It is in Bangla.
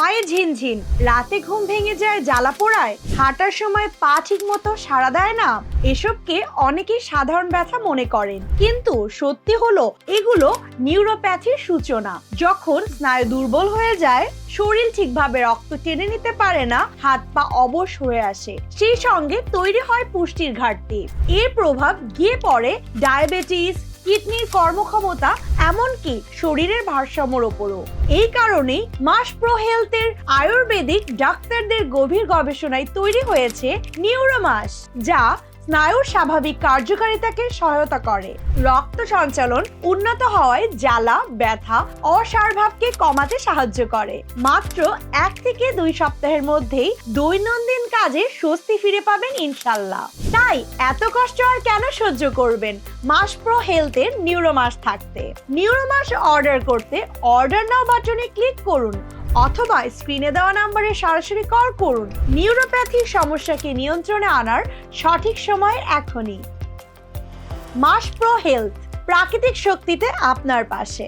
পায়ে ঝিনঝিন, রাতে ঘুম ভেঙে যায় জ্বালা পোড়ায়, হাঁটার সময় পা ঠিক মতো সাড়া দেয় না, এসবকে অনেকেই সাধারণ ব্যথা মনে করেন। কিন্তু সত্যি হলো, এগুলো নিউরোপ্যাথির সূচনা। যখন স্নায়ু দুর্বল হয়ে যায়, শরীর ঠিকভাবে রক্ত টেনে নিতে পারে না, হাত পা অবশ হয়ে আসে। সেই সঙ্গে তৈরি হয় পুষ্টির ঘাটতি। এর প্রভাব গিয়ে পড়ে ডায়াবেটিস কিডনির কর্মক্ষমতা এমনকি শরীরের ভারসাম্যর ওপরও। এই কারণেই মাস প্রো হেলথের আয়ুর্বেদিক ডাক্তারদের গভীর গবেষণায় তৈরি হয়েছে নিউরোমাস যা স্নায়ুর স্বাভাবিক কার্যকারিতাকে সহায়তা করে। রক্ত সঞ্চালন উন্নত হওয়ায় জ্বালা, ব্যথা অসারভাবকে কমাতে সাহায্য করে। মাত্র এক থেকে দুই সপ্তাহের মধ্যেই দৈনন্দিন কাজে স্বস্তি ফিরে পাবেন ইনশাল্লাহ। তাই এত কষ্ট আর কেন সহ্য করবেন? মাস প্রো হেলথের নিউরোমাস থাকতে। নিউরোমাস অর্ডার করতে অর্ডার নাও বাটনে ক্লিক করুন অথবা স্ক্রিনে দেওয়া নাম্বারে সরাসরি কল করুন। নিউরোপ্যাথির সমস্যাকে নিয়ন্ত্রণে আনার সঠিক সময় এখনই। মাস প্রো হেলথ, প্রাকৃতিক শক্তিতে আপনার পাশে।